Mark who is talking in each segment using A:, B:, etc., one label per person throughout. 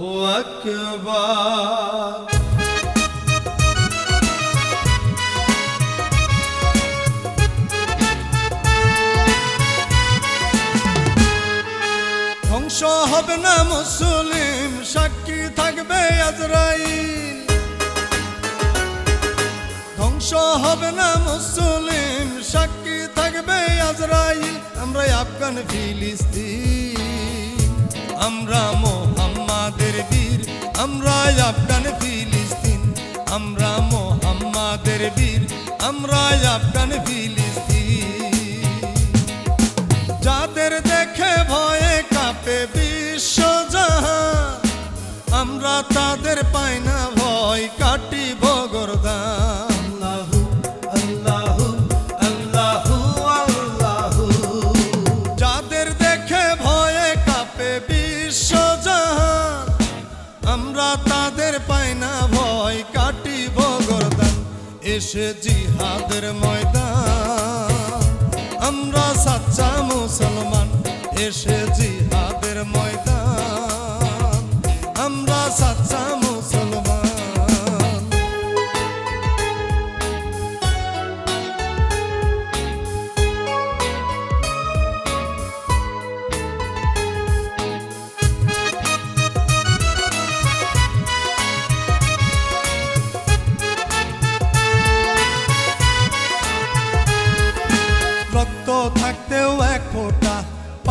A: أكبر ধ্বংস হবে না মুসলিম, সাক্ষী থাকবে আজরাইল। ধ্বংস হবে না মুসলিম, সাক্ষী থাকবে আজরাইল। আমরা আফগান, ফিলিস্তিন। আমরা আমরা আফগান ফিলিস্তিন আমরা মোহাম্মাদের বীর আমরা আফগান ফিলিস্তিন। এসে জিহাদের ময়দান। আমরা সাচ্চা মুসলমান এসে জিহাদের ময়দান।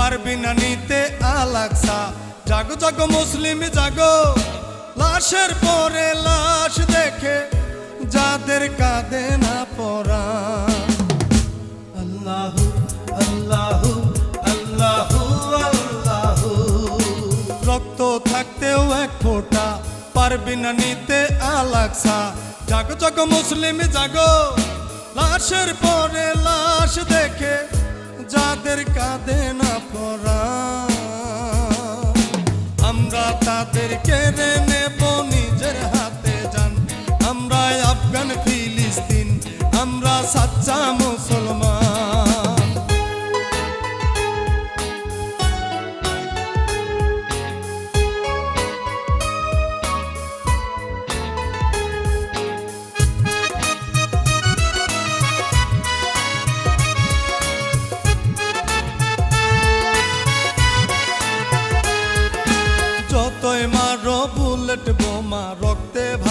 A: পারবি না নিতে আলাকসা। জাগো জাগো, মুসলিম, জাগো। লাশের পরে লাশ দেখে যাদের কাঁদে না পড়া। আল্লাহু আল্লাহু আল্লাহু আল্লাহু। রক্ত থাকতেও এক ফোঁটা পারবি না নিতে আলাকসা। জাগো জাগো, মুসলিম, জাগো। লাশের পরে আমরা তাদের কেড়ে নেব নিজের হাতে যান। আমরা আফগান ফিলিস্তিন আমরা সাচ্চা মুসলমান।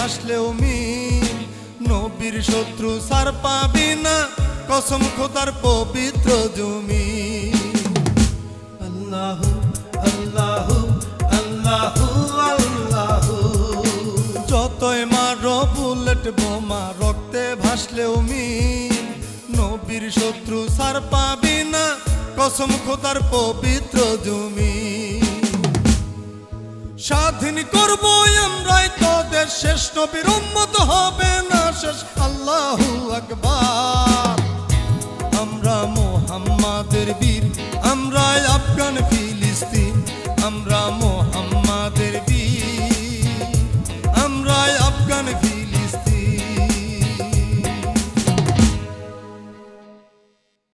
A: ভাসলেও মিল। নবীর শত্রু সার পাবি না, কসম খোদার পবিত্র জমি। আল্লাহ, আল্লাহু আল্লাহু আল্লাহু। যতই মারো বুলেট বোমা, রক্তে ভাসলেও মিল। নবীর শত্রু সার পাবি না, কসম খোদার পবিত্র জমি। স্বাধীন করব আমরাই তো দেশ। শেষ নবীর উন্মত হবে না শেষ। আল্লাহ আকবর। আমরা মোহাম্মাদের বীর আমরা আফগান ফিলিস্তিন। আমরা মোহাম্মাদের বীর আমরা আফগান ফিলিস্তিন।